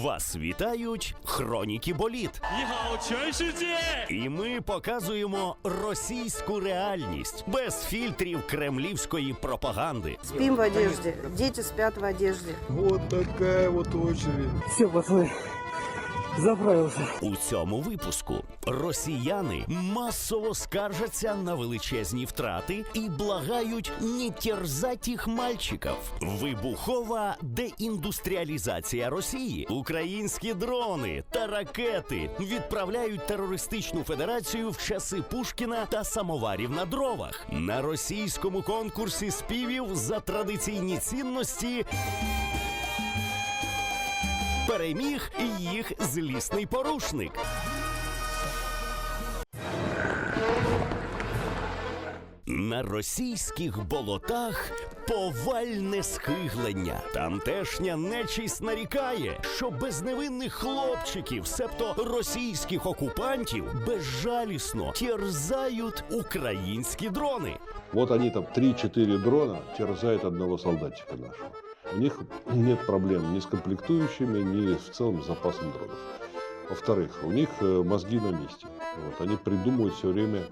Вас вітають хроніки боліт. І ми показуємо російську реальність без фільтрів кремлівської пропаганди. Спім в одежді, діти спять в одежді. Вот така вот очередь. Все, пошли заправился. У цьому випуску росіяни масово скаржаться на величезні втрати і благають не терзать мальчиків. Вибухова деіндустріалізація Росії, українські дрони та ракети відправляють терористичну федерацію в часи Пушкіна та самоварів на дровах. На російському конкурсі співів за традиційні цінності переміг їх злісний порушник. На російських болотах повальне схиглення. Тамтешня нечість нарікає, що безневинних хлопчиків, себто російських окупантів, безжалісно терзають українські дрони. Вот они там 3-4 дрона терзают одного солдатика нашего. У них нет проблем ни с комплектующими, ни в целом с запасом дронов. Во-вторых, у них э, мозги на месте. Вот, они придумывают все время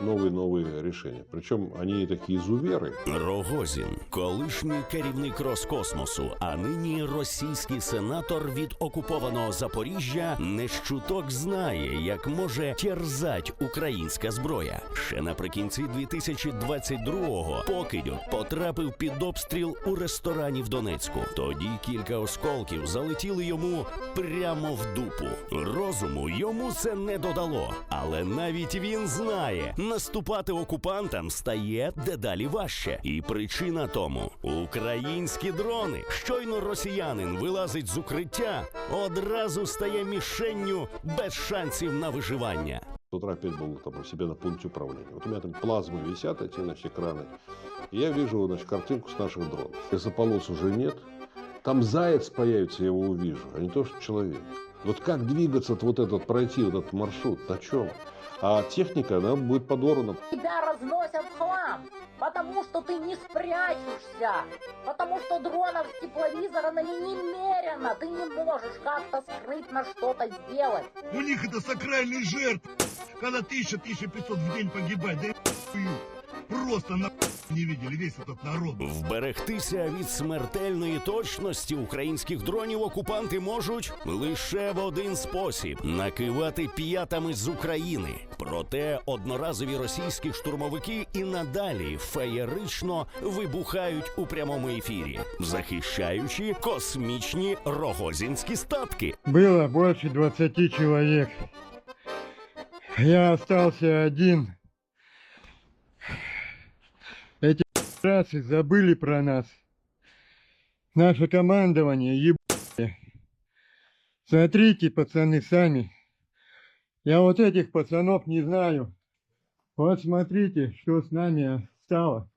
новые-новые решения. Причем они такие изуверы. Рогозін, колишній керівник Роскосмосу, а нині російський сенатор від окупованого Запоріжжя, не щуток знає, як може терзать українська зброя. Ще наприкінці 2022-го покидьок потрапив під обстріл у ресторані в Донецьку. Тоді кілька осколків залетіли йому прямо в дупу. Розуму йому це не додало, але навіть він знає, наступати окупантам стає дедалі важче. І причина тому українські дрони. Щойно росіянин вилазить з укриття, одразу стає мішенню без шансів на виживання. С утра опять был там у себя на пункте управления. Вот у меня там плазмы висят, эти значит, экраны. И я вижу значит, картинку с наших дронов. Лесополос уже нет. Там заяц появится, я его увижу, а не то, что человек. Вот как двигаться, вот этот, пройти вот этот маршрут, на чем? А техника, она будет подорвана. Тебя разносят в хлам, потому что ты не спрячешься, потому что дронов с тепловизорами немерено, ты не можешь как-то скрытно что-то сделать. У них это сакральный жертв. Когда 1000-1500 в день погибает, да и. Просто на не видели весь этот народ. Вберегтися від смертельної точності українських дронів окупанти можуть лише в один спосіб накивати п'ятами з України. Проте одноразові російські штурмовики і надалі феєрично вибухають у прямому ефірі, захищаючи космічні рогозінські статки. Было больше 20 человек. Я остался один. Расы забыли про нас. Наше командование ебали. Смотрите, пацаны, сами. Я вот этих пацанов не знаю. Вот смотрите, что с нами стало.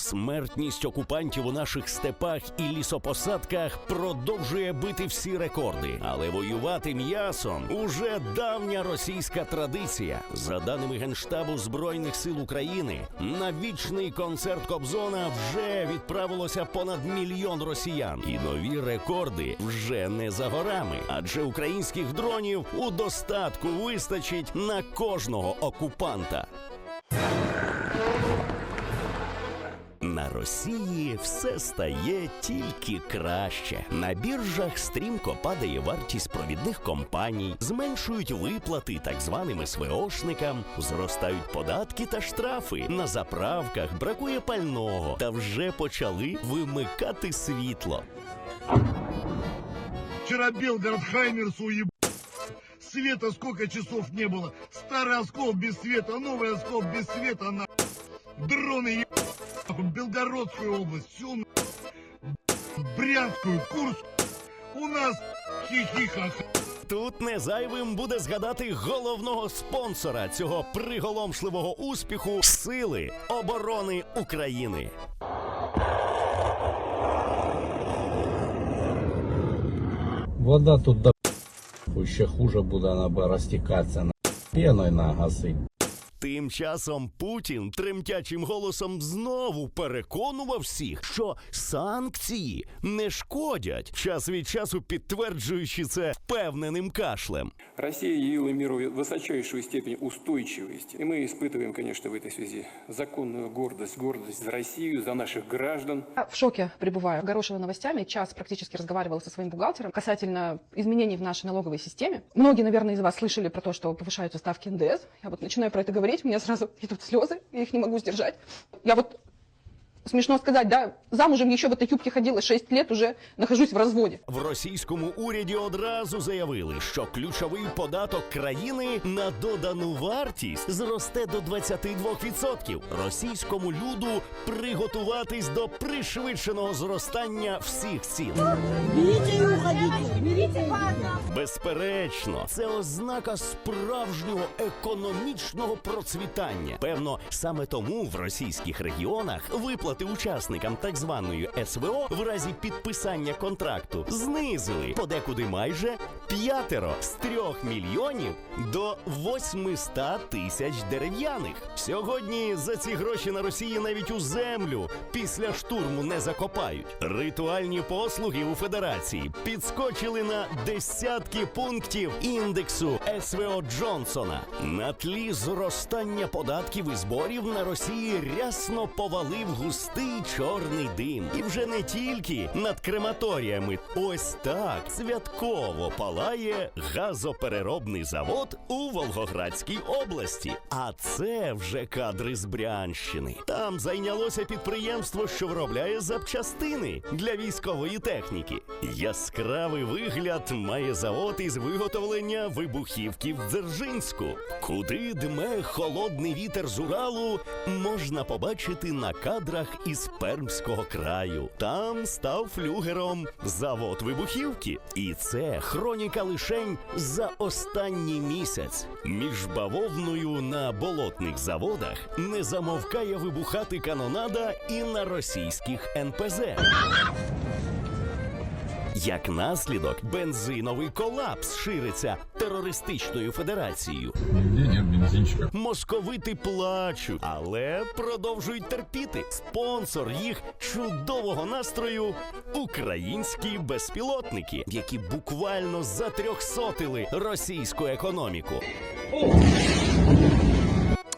Смертність окупантів у наших степах і лісопосадках продовжує бити всі рекорди, але воювати м'ясом уже давня російська традиція. За даними генштабу збройних сил України, на вічний концерт Кобзона вже відправилося понад мільйон росіян, і нові рекорди вже не за горами, адже українських дронів у достатку вистачить на кожного окупанта На Росії все стає тільки краще. На біржах стрімко падає вартість провідних компаній, зменшують виплати так званим СВОшникам, зростають податки та штрафи. На заправках бракує пального та вже почали вимикати світло. Вчера Белгород Хаймерс уеб... Света сколько часов не было. Старый оскол без света, новый оскол без света. На... Дроны еб... Белгородскую область, всю на... Брянскую, Курск. У нас хихиха. Тут не зайвим буде згадати головного спонсора цього приголомшливого успіху Сили оборони України. Вода тут до ще хуже буде, вона буде розтікатися на пеною нагасить. Тим часом Путін тремтячим голосом знову переконував всіх, що санкції не шкодять, час від часу підтверджуючи це впевненим кашлем. Россия явила миру высочайшую степень устойчивости. И мы испытываем, конечно, в этой связи законную гордость, гордость за Россию, за наших граждан. Я В шоке пребываю. Горошева новостями час практически разговаривала со своим бухгалтером касательно изменений в нашей налоговой системе. Многие, наверное, из вас слышали про то, что повышаются ставки НДС. Я вот начинаю про это говорить, у меня сразу идут слезы, я их не могу сдержать. Я вот, смешно сказать, да, замужем еще в этой юбке ходила 6 лет, уже нахожусь в разводе. В російському уряді одразу заявили, що ключовий податок країни на додану вартість зросте до 22%. Російському люду приготуватись до пришвидшеного зростання всіх цін. Безперечно, це ознака справжнього економічного процвітання. Певно, саме тому в російських регіонах виплати учасникам так званої СВО в разі підписання контракту знизили подекуди майже п'ятеро з трьох мільйонів до 800 тисяч дерев'яних. Сьогодні за ці гроші на Росії навіть у землю після штурму не закопають. Ритуальні послуги у Федерації підскочили на десятки пунктів індексу СВО Джонсона. На тлі зростання податків і зборів на Росії рясно повалив густий чорний дим. І вже не тільки над крематоріями. Ось так святково палає газопереробний завод у Волгоградській області. А це вже кадри з Брянщини. Там зайнялося підприємство, що виробляє запчастини для військової техніки. Яскравий вигляд має завод із виготовлення вибухівки в Дзержинську. Куди дме холодний вітер з Уралу, можна побачити на кадрах із Пермського краю. Там став флюгером завод вибухівки. І це хроніка лишень за останній місяць. Між бавовною на болотних заводах не замовкає вибухати канонада і на російських НПЗ. Як наслідок, бензиновий колапс шириться терористичною федерацією. Бензинчика. Московити плачуть, але продовжують терпіти. Спонсор їх чудового настрою українські безпілотники, які буквально затрьохсотили російську економіку.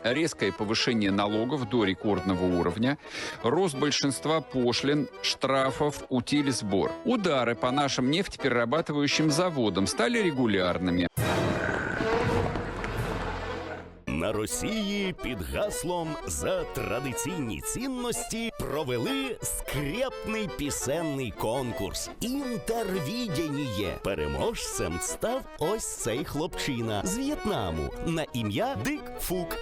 резкое повышение налогов до рекордного уровня, рост большинства пошлин, штрафов, утиль сбор. Удары по нашим нефтеперерабатывающим заводам стали регулярными. На Росії під гаслом за традиційні цінності провели скрепний пісенний конкурс. Інтервідяніє. Переможцем став ось цей хлопчина з В'єтнаму на ім'я Дик Фук.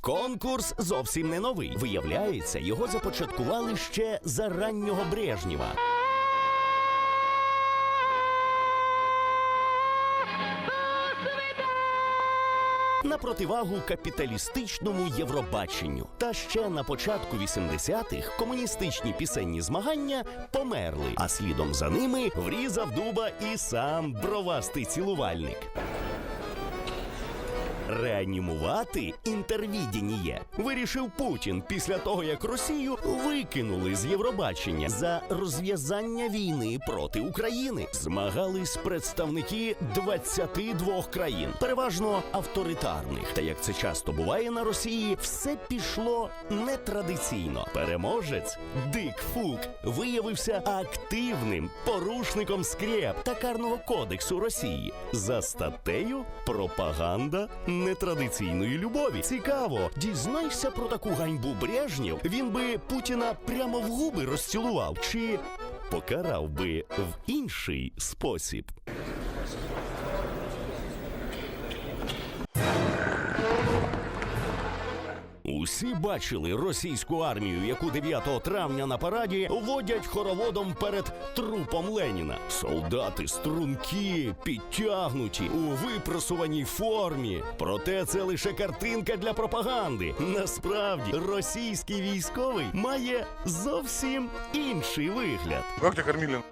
Конкурс зовсім не новий. Виявляється, його започаткували ще за раннього Брежнєва. На противагу капіталістичному Євробаченню. Та ще на початку 80-х комуністичні пісенні змагання померли, а слідом за ними врізав дуба і сам бровастий цілувальник. Реанімувати інтервідініє вирішив Путін після того, як Росію викинули з Євробачення за розв'язання війни проти України. Змагались представники 22 країн, переважно авторитарних. Та як це часто буває на Росії, все пішло нетрадиційно. Переможець Дик Фук виявився активним порушником скреп та карного кодексу Росії за статтею пропаганда нетрадиційної любові. Цікаво, дізнайся про таку ганьбу Брежнєв. Він би Путіна прямо в губи розцілував чи покарав би в інший спосіб. Усі бачили російську армію, яку 9 травня на параді водять хороводом перед трупом Леніна. Солдати стрункі, підтягнуті у випросуваній формі. Проте це лише картинка для пропаганди. Насправді російський військовий має зовсім інший вигляд. Тебя кормили?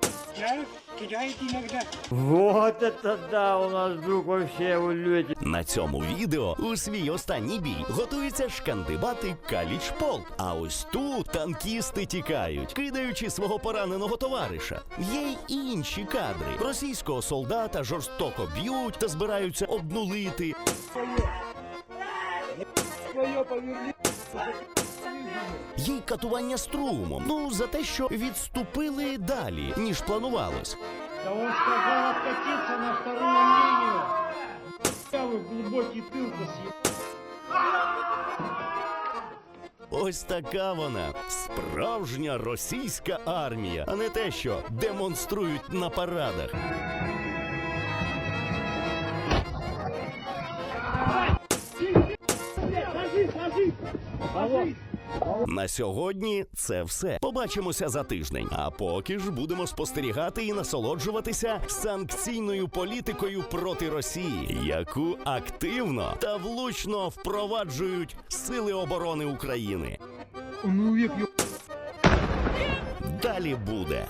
Вот это да, у нас друг вообще в улете. На цьому відео у свій останній бій готуються шкандибати Каліч Полк. А ось тут танкісти тікають, кидаючи свого пораненого товариша. Є й інші кадри. Російського солдата жорстоко б'ють та збираються обнулити. Є й катування струмом. Ну за те, що відступили далі, ніж планувалось. Да он сказал откатиться на вторую линию. Я вы глубокий тыл посъебал. Ось така вона справжня російська армія, а не те, що демонструють на парадах. На сьогодні це все. Побачимося за тиждень. А поки ж будемо спостерігати і насолоджуватися санкційною політикою проти Росії, яку активно та влучно впроваджують Сили оборони України. Ну, як Далі буде.